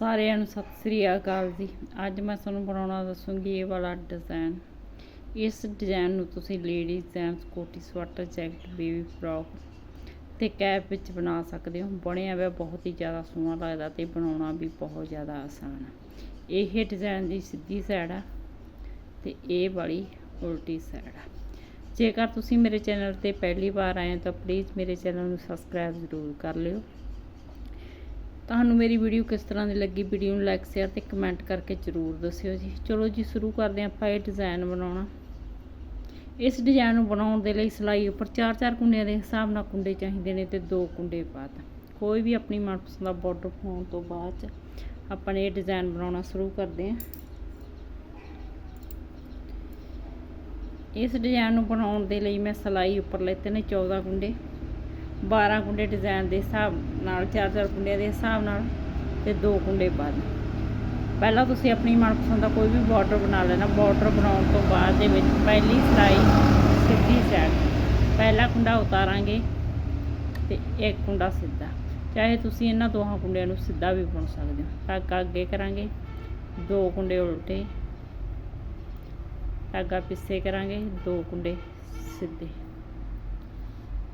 ਸਾਰਿਆਂ ਨੂੰ ਸਤਿ ਸ੍ਰੀ ਅਕਾਲ ਜੀ। ਅੱਜ ਮੈਂ ਤੁਹਾਨੂੰ ਬਣਾਉਣਾ ਦੱਸੂੰਗੀ ਇਹ ਵਾਲਾ ਡਿਜ਼ਾਈਨ ਇਸ ਡਿਜ਼ਾਈਨ ਨੂੰ ਤੁਸੀਂ ਲੇਡੀਜ਼ ਜੈਂਟਸ ਕੋਟੀ ਸਵੈਟਰ, ਜੈਕਟ ਬੇਬੀ ਫਰੋਕ ਤੇ ਕੈਪ ਵਿੱਚ ਬਣਾ ਸਕਦੇ ਹੋ। ਬਣਿਆ ਹੋਇਆ ਬਹੁਤ ਹੀ ਜ਼ਿਆਦਾ ਸੋਹਣਾ ਲੱਗਦਾ ਤੇ ਬਣਾਉਣਾ ਵੀ ਬਹੁਤ ਜ਼ਿਆਦਾ ਆਸਾਨ ਹੈ ਇਹ ਡਿਜ਼ਾਈਨ ਦੀ ਸਿੱਧੀ ਸਾਈਡ ਆ ਤੇ ਇਹ ਵਾਲੀ ਉਲਟੀ ਸਾਈਡ ਆ। ਜੇਕਰ ਤੁਸੀਂ ਮੇਰੇ ਚੈਨਲ ਤੇ ਪਹਿਲੀ ਵਾਰ ਆਏ ਹੋ ਤਾਂ ਪਲੀਜ਼ ਮੇਰੇ ਚੈਨਲ ਨੂੰ ਸਬਸਕ੍ਰਾਈਬ ਜ਼ਰੂਰ ਕਰ ਲਿਓ। ਤੁਹਾਨੂੰ ਮੇਰੀ ਵੀਡੀਓ ਕਿਸ ਤਰ੍ਹਾਂ ਦੀ ਲੱਗੀ ਵੀਡੀਓ ਨੂੰ ਲਾਈਕ ਸ਼ੇਅਰ ਤੇ ਕਮੈਂਟ ਕਰਕੇ ਜ਼ਰੂਰ ਦੱਸਿਓ ਜੀ। ਚਲੋ ਜੀ, ਸ਼ੁਰੂ ਕਰਦੇ ਹਾਂ ਆਪਾਂ ਇਹ ਡਿਜ਼ਾਈਨ ਬਣਾਉਣਾ। ਇਸ ਡਿਜ਼ਾਈਨ ਨੂੰ ਬਣਾਉਣ ਦੇ ਲਈ ਸਿਲਾਈ ਉੱਪਰ 4-4 ਕੁੰਡਿਆਂ ਦੇ ਹਿਸਾਬ ਨਾਲ ਕੁੰਡੇ ਚਾਹੀਦੇ ਨੇ ਤੇ ਦੋ ਕੁੰਡੇ ਬਾਅਦ। ਕੋਈ ਵੀ ਆਪਣੀ ਮਨਪਸੰਦ ਦਾ ਬਾਰਡਰ ਪਾਉਣ ਤੋਂ ਬਾਅਦ 'ਚ ਆਪਾਂ ਨੇ ਇਹ ਡਿਜ਼ਾਈਨ ਬਣਾਉਣਾ ਸ਼ੁਰੂ ਕਰਦੇ ਹਾਂ। ਇਸ ਡਿਜ਼ਾਈਨ ਨੂੰ ਬਣਾਉਣ ਦੇ ਲਈ ਮੈਂ ਸਿਲਾਈ ਉੱਪਰ ਲੈਤੇ ਨੇ 14 ਕੁੰਡੇ। 12 ਕੁੰਡੇ ਡਿਜ਼ਾਈਨ ਦੇ ਹਿਸਾਬ ਨਾਲ 4-4 ਕੁੰਡਿਆਂ ਦੇ ਹਿਸਾਬ ਨਾਲ ਤੇ ਦੋ ਕੁੰਡੇ ਬਾਅਦ। ਪਹਿਲਾਂ ਤੁਸੀਂ ਆਪਣੀ ਮਨਪਸੰਦ ਦਾ ਕੋਈ ਵੀ ਬਾਰਡਰ ਬਣਾ ਲੈਣਾ। ਬਾਰਡਰ ਬਣਾਉਣ ਤੋਂ ਬਾਅਦ ਦੇ ਵਿੱਚ ਪਹਿਲੀ ਸਿਲਾਈ ਸਿੱਧੀ ਸਾਈਡ ਪਹਿਲਾ ਕੁੰਡਾ ਉਤਾਰਾਂਗੇ ਤੇ ਇੱਕ ਕੁੰਡਾ ਸਿੱਧਾ। ਚਾਹੇ ਤੁਸੀਂ ਇਹਨਾਂ ਦੋਹਾਂ ਕੁੰਡਿਆਂ ਨੂੰ ਸਿੱਧਾ ਵੀ ਬੁਣ ਸਕਦੇ ਹੋ। ਧਾਗਾ ਅੱਗੇ ਕਰਾਂਗੇ, ਦੋ ਕੁੰਡੇ ਉਲਟੇ। ਧਾਗਾ ਪਿੱਛੇ ਕਰਾਂਗੇ, ਦੋ ਕੁੰਡੇ ਸਿੱਧੇ।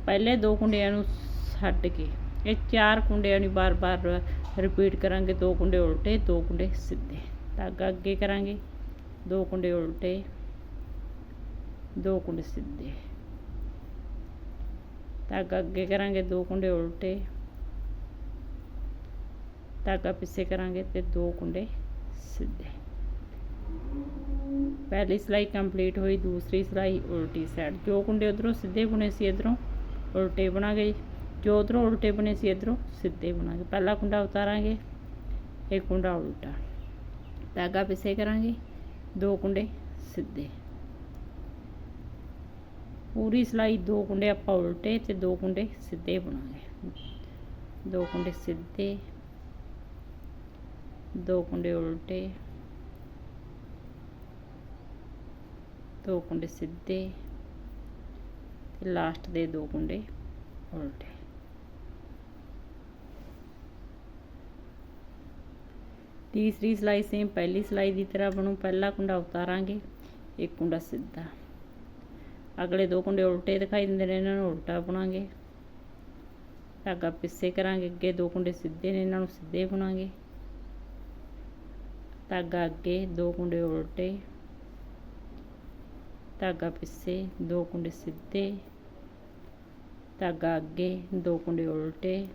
ਪਹਿਲੇ ਦੋ ਕੁੰਡਿਆਂ ਨੂੰ ਛੱਡ ਕੇ ਇਹ ਚਾਰ ਕੁੰਡਿਆਂ ਨੂੰ ਬਾਰ-ਬਾਰ ਰਿਪੀਟ ਕਰਾਂਗੇ, ਦੋ ਕੁੰਡੇ ਉਲਟੇ, ਦੋ ਕੁੰਡੇ ਸਿੱਧੇ। ਧਾਗਾ ਅੱਗੇ ਕਰਾਂਗੇ, ਦੋ ਕੁੰਡੇ ਉਲਟੇ, ਦੋ ਕੁੰਡੇ ਸਿੱਧੇ। ਧਾਗਾ ਅੱਗੇ ਕਰਾਂਗੇ, ਦੋ ਕੁੰਡੇ ਉਲਟੇ। ਧਾਗਾ ਪਿੱਛੇ ਕਰਾਂਗੇ ਤੇ ਦੋ ਕੁੰਡੇ ਸਿੱਧੇ। ਪਹਿਲੀ ਸਿਲਾਈ ਕੰਪਲੀਟ ਹੋਈ, ਦੂਸਰੀ ਸਿਲਾਈ ਉਲਟੀ ਸਾਈਡ ਜੋ ਕੁੰਡੇ ਉਧਰੋਂ ਸਿੱਧੇ ਬੁਣੇ ਸੀ ਇਧਰੋਂ ਉਲਟੇ ਬਣਾਗੇ ਜੋ। ਉਧਰੋਂ ਉਲਟੇ ਬਣੇ ਸੀ, ਇਧਰੋਂ ਸਿੱਧੇ ਬਣਾਗੇ ਪਹਿਲਾ ਕੁੰਡਾ ਉਤਾਰਾਂਗੇ ਇੱਕ ਕੁੰਡਾ ਉਲਟਾ। ਧਾਗਾ ਪਿੱਛੇ ਕਰਾਂਗੇ, ਦੋ ਕੁੰਡੇ ਸਿੱਧੇ। ਪੂਰੀ ਸਿਲਾਈ ਦੋ ਕੁੰਡੇ ਆਪਾਂ ਉਲਟੇ ਤੇ ਦੋ ਕੁੰਡੇ ਸਿੱਧੇ ਬਣਾਗੇ। ਦੋ ਕੁੰਡੇ ਸਿੱਧੇ, ਦੋ ਕੁੰਡੇ ਉਲਟੇ, ਦੋ ਕੁੰਡੇ ਸਿੱਧੇ। ਤੇ ਲਾਸਟ ਦੇ ਦੋ ਕੁੰਡੇ। ਉਲਟੇ। ਤੀਸਰੀ ਸਿਲਾਈ ਸੇਮ ਪਹਿਲੀ ਸਿਲਾਈ ਦੀ ਤਰ੍ਹਾਂ ਬਣੂ। ਪਹਿਲਾ ਕੁੰਡਾ ਉਤਾਰਾਂਗੇ ਇੱਕ ਕੁੰਡਾ ਸਿੱਧਾ। ਅਗਲੇ ਦੋ ਕੁੰਡੇ ਉਲਟੇ ਦਿਖਾਈ ਦਿੰਦੇ ਨੇ ਇਹਨਾਂ ਨੂੰ ਉਲਟਾ ਬੁਣਾਂਗੇ। ਧਾਗਾ ਪਿੱਛੇ ਕਰਾਂਗੇ ਅੱਗੇ ਦੋ ਕੁੰਡੇ ਸਿੱਧੇ ਨੇ ਇਹਨਾਂ ਨੂੰ ਸਿੱਧੇ ਬੁਣਾਂਗੇ। ਧਾਗਾ ਅੱਗੇ ਦੋ ਕੁੰਡੇ ਉਲਟੇ। ਧਾਗਾ ਪਿੱਛੇ ਦੋ ਕੁੰਡੇ ਸਿੱਧੇ, ਧਾਗਾ ਅੱਗੇ, ਦੋ ਕੁੰਡੇ ਉਲਟੇ,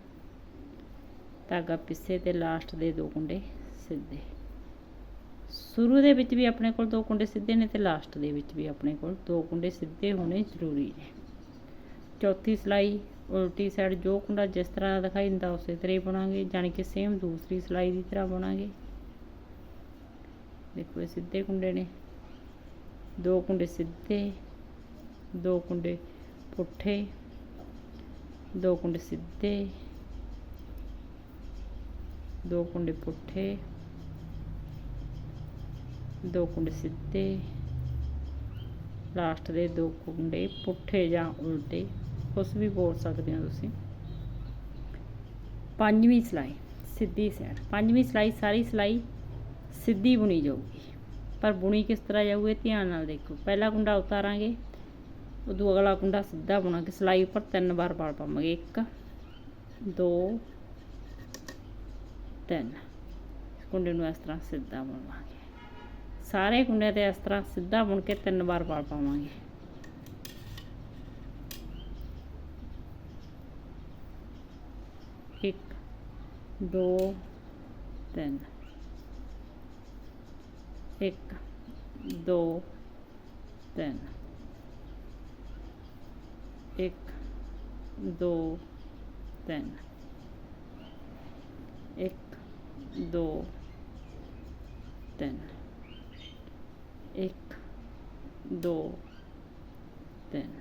ਧਾਗਾ ਪਿੱਛੇ ਤੇ ਲਾਸਟ ਦੇ ਦੋ ਕੁੰਡੇ ਸਿੱਧੇ। ਸ਼ੁਰੂ ਦੇ ਵਿੱਚ ਵੀ ਆਪਣੇ ਕੋਲ ਦੋ ਕੁੰਡੇ ਸਿੱਧੇ ਨੇ ਤੇ ਲਾਸਟ ਦੇ ਵਿੱਚ ਵੀ ਆਪਣੇ ਕੋਲ ਦੋ ਕੁੰਡੇ ਸਿੱਧੇ ਹੋਣੇ ਜ਼ਰੂਰੀ ਨੇ। ਚੌਥੀ ਸਿਲਾਈ, ਉਲਟੀ ਸਾਈਡ ਜੋ ਕੁੰਡਾ ਜਿਸ ਤਰ੍ਹਾਂ ਦਿਖਾਈ ਦਿੰਦਾ ਉਸੇ ਤਰ੍ਹਾਂ ਹੀ ਬਣਾਂਗੇ ਜਾਨੀ ਕਿ ਸੇਮ ਦੂਸਰੀ ਸਿਲਾਈ ਦੀ ਤਰ੍ਹਾਂ ਬਣਾਂਗੇ। ਦੇਖੋ ਇਹ ਸਿੱਧੇ ਕੁੰਡੇ ਨੇ। ਦੋ ਕੁੰਡੇ ਸਿੱਧੇ, ਦੋ ਕੁੰਡੇ ਪੁੱਠੇ, ਦੋ ਕੁੰਡੇ ਸਿੱਧੇ, ਦੋ ਕੁੰਡੇ ਪੁੱਠੇ, ਦੋ ਕੁੰਡੇ ਸਿੱਧੇ। ਲਾਸਟ ਦੇ ਦੋ ਕੁੰਡੇ ਪੁੱਠੇ ਜਾਂ ਉਲਟੇ, ਕੁਛ ਵੀ ਬੋਲ ਸਕਦੇ ਹੋ ਤੁਸੀਂ। ਪੰਜਵੀਂ ਸਿਲਾਈ, ਸਿੱਧੀ ਸਾਈਡ ਪੰਜਵੀਂ ਸਿਲਾਈ, ਸਾਰੀ ਸਿਲਾਈ ਸਿੱਧੀ ਬੁਣੀ ਜਾਊਗੀ। ਪਰ ਬੁਣੀ ਕਿਸ ਤਰ੍ਹਾਂ ਜਾਊਗੀ ਧਿਆਨ ਨਾਲ ਦੇਖੋ। ਪਹਿਲਾ ਕੁੰਡਾ ਉਤਾਰਾਂਗੇ, ਉਦੋਂ ਅਗਲਾ ਕੁੰਡਾ ਸਿੱਧਾ ਬੁਣਾਂਗੇ ਸਿਲਾਈ ਉੱਪਰ ਤਿੰਨ ਵਾਰ ਵਲ ਪਾਵਾਂਗੇ। 1 2 3 ਕੁੰਡੇ ਨੂੰ ਇਸ ਤਰ੍ਹਾਂ ਸਿੱਧਾ ਬੁਣਵਾਂਗੇ। ਸਾਰੇ ਕੁੰਡੇ ਤੇ ਇਸ ਤਰ੍ਹਾਂ ਸਿੱਧਾ ਬੁਣ ਕੇ ਤਿੰਨ ਵਾਰ ਵਲ ਪਾਵਾਂਗੇ। ਇੱਕ, ਦੋ, ਤਿੰਨ। ਇੱਕ, ਦੋ, ਤਿੰਨ। ਇੱਕ, ਦੋ, ਤਿੰਨ। ਇੱਕ, ਦੋ, ਤਿੰਨ। ਇੱਕ, ਦੋ, ਤਿੰਨ।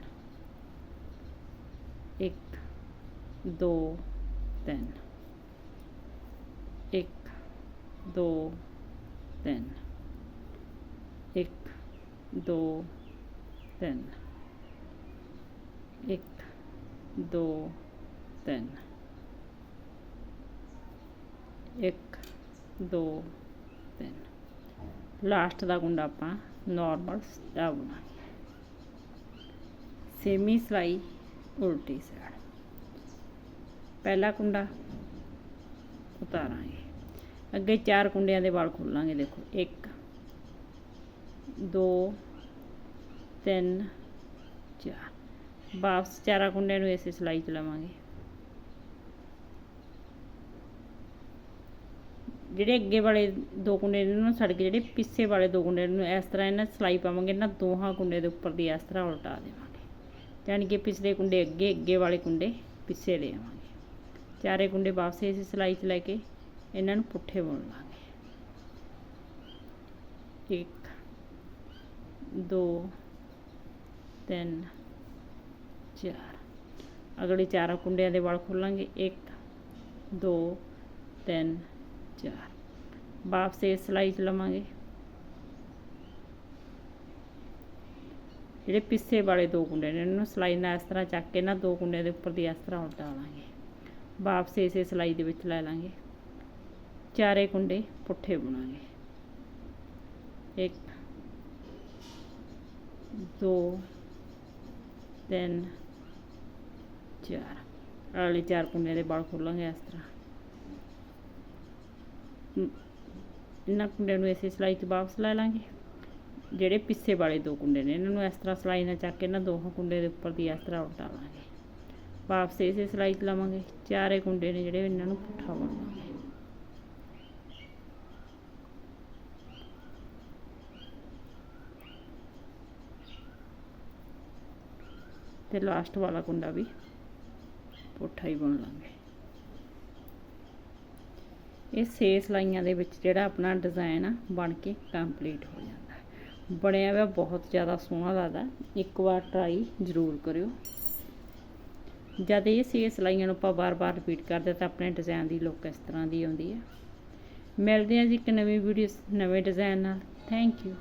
ਇੱਕ, ਦੋ, ਤਿੰਨ। ਇੱਕ, ਦੋ, ਤਿੰਨ। ਇੱਕ, ਦੋ, ਤਿੰਨ। ਇੱਕ, ਦੋ, ਤਿੰਨ। ਇੱਕ, ਦੋ, ਤਿੰਨ। ਲਾਸਟ ਦਾ ਕੁੰਡਾ ਆਪਾਂ ਨਾਰਮਲ ਸਿੱਧਾ ਬਣਾਂਗੇ ਸੇਮੀ ਸਲਾਈ, ਉਲਟੀ ਸਾਈਡ ਪਹਿਲਾ ਕੁੰਡਾ ਉਤਾਰਾਂਗੇ। ਅੱਗੇ ਚਾਰ ਕੁੰਡਿਆਂ ਦੇ ਵਾਲ ਖੋਲਾਂਗੇ, ਦੇਖੋ। 1 2 3 4 ਵਾਪਸ ਚਾਰਾਂ ਕੁੰਡਿਆਂ ਨੂੰ ਇਸੇ ਸਲਾਈ ਚ ਲਵਾਂਗੇ। ਜਿਹੜੇ ਅੱਗੇ ਵਾਲੇ ਦੋ ਕੁੰਡੇ ਨੇ ਉਹਨਾਂ ਛੱਡ ਕੇ ਜਿਹੜੇ ਪਿੱਛੇ ਵਾਲੇ ਦੋ ਕੁੰਡੇ ਨੂੰ, ਇਸ ਤਰ੍ਹਾਂ ਇਹਨਾਂ ਸਲਾਈ ਪਾਵਾਂਗੇ, ਇਹਨਾਂ ਦੋਹਾਂ ਕੁੰਡੇ ਦੇ ਉੱਪਰ ਦੀ ਇਸ ਤਰ੍ਹਾਂ ਉਲਟਾ ਦੇਵਾਂਗੇ। ਯਾਨੀ ਕਿ ਪਿਛਲੇ ਕੁੰਡੇ ਅੱਗੇ ਅੱਗੇ ਵਾਲੇ ਕੁੰਡੇ ਪਿੱਛੇ ਲੈ ਆਵਾਂਗੇ। ਚਾਰੇ ਕੁੰਡੇ ਵਾਪਸ ਇਸੇ ਸਲਾਈ 'ਚ ਲੈ ਕੇ ਇਹਨਾਂ ਨੂੰ ਪੁੱਠੇ ਬੁਣ ਲਾਂਗੇ। ਇੱਕ ਦੋ, ਤਿੰਨ, ਚਾਰ। ਅਗਲੇ ਚਾਰਾਂ ਕੁੰਡਿਆਂ ਦੇ ਵਾਲ ਖੋਲਾਂਗੇ। 1 2 3 ਚਾਰ। ਵਾਪਸ ਇਸ ਸਲਾਈ ਚ ਲਵਾਂਗੇ। ਜਿਹੜੇ ਪਿੱਛੇ ਵਾਲੇ ਦੋ ਕੁੰਡੇ ਨੇ, ਇਹਨਾਂ ਨੂੰ ਸਲਾਈ ਨਾਲ ਇਸ ਤਰ੍ਹਾਂ ਚੱਕ ਕੇ ਨਾ ਦੋ ਕੁੰਡਿਆਂ ਦੇ ਉੱਪਰ ਦੀ ਇਸ ਤਰ੍ਹਾਂ ਉਲਟਾ ਲਾਂਗੇ। ਵਾਪਸ ਇਸੇ ਸਲਾਈ ਦੇ ਵਿੱਚ ਲੈ ਲਾਂਗੇ। ਚਾਰੇ ਕੁੰਡੇ ਪੁੱਠੇ ਬਣਾਂਗੇ। ਇੱਕ ਦੋ, ਤਿੰਨ, ਚਾਰ। ਅਗਲੇ ਚਾਰ ਕੁੰਡਿਆਂ ਦੇ ਵਾਲ ਖੋਲਾਂਗੇ ਇਸ ਤਰ੍ਹਾਂ। ਇਹਨਾਂ ਕੁੰਡਿਆਂ ਨੂੰ ਇਸੇ ਸਲਾਈ 'ਚ ਵਾਪਸ ਲੈ ਲਾਂਗੇ। ਜਿਹੜੇ ਪਿੱਛੇ ਵਾਲੇ ਦੋ ਕੁੰਡੇ ਨੇ, ਇਹਨਾਂ ਨੂੰ ਇਸ ਤਰ੍ਹਾਂ ਸਲਾਈ ਨਾਲ ਚੱਕ ਕੇ ਇਹਨਾਂ ਦੋਹਾਂ ਕੁੰਡੇ ਦੇ ਉੱਪਰ ਦੀ ਇਸ ਤਰ੍ਹਾਂ ਉਲਟਾ ਲਾਂਗੇ। ਵਾਪਸ ਇਸੇ ਸਲਾਈ 'ਚ ਲਾਵਾਂਗੇ। ਚਾਰੇ ਕੁੰਡੇ ਨੇ ਜਿਹੜੇ ਇਹਨਾਂ ਨੂੰ ਪੁੱਠਾ ਬਣਾਵਾਂਗੇ ਤੇ ਲਾਸਟ ਵਾਲਾ ਕੁੰਡਾ ਵੀ ਪੁੱਠਾ ਹੀ ਬੁਣ ਲਾਂਗੇ। ਇਹ ਛੇ ਸਲਾਈਆਂ ਦੇ ਵਿੱਚ ਜਿਹੜਾ ਆਪਣਾ ਡਿਜ਼ਾਈਨ ਆ, ਬਣ ਕੇ ਕੰਪਲੀਟ ਹੋ ਜਾਂਦਾ ਬਣਿਆ ਹੋਇਆ ਬਹੁਤ ਜ਼ਿਆਦਾ ਸੋਹਣਾ ਲੱਗਦਾ ਇੱਕ ਵਾਰ ਟਰਾਈ ਜ਼ਰੂਰ ਕਰਿਓ। ਜਦ ਇਹ ਛੇ ਸਲਾਈਆਂ ਨੂੰ ਆਪਾਂ ਬਾਰ-ਬਾਰ ਰਿਪੀਟ ਕਰਦੇ ਤਾਂ ਆਪਣੇ ਡਿਜ਼ਾਈਨ ਦੀ ਲੁੱਕ ਇਸ ਤਰ੍ਹਾਂ ਦੀ ਆਉਂਦੀ ਹੈ। ਮਿਲਦੇ ਹਾਂ ਜੀ ਇੱਕ ਨਵੀਂ ਵੀਡੀਓ ਨਵੇਂ ਡਿਜ਼ਾਈਨ ਨਾਲ। Thank you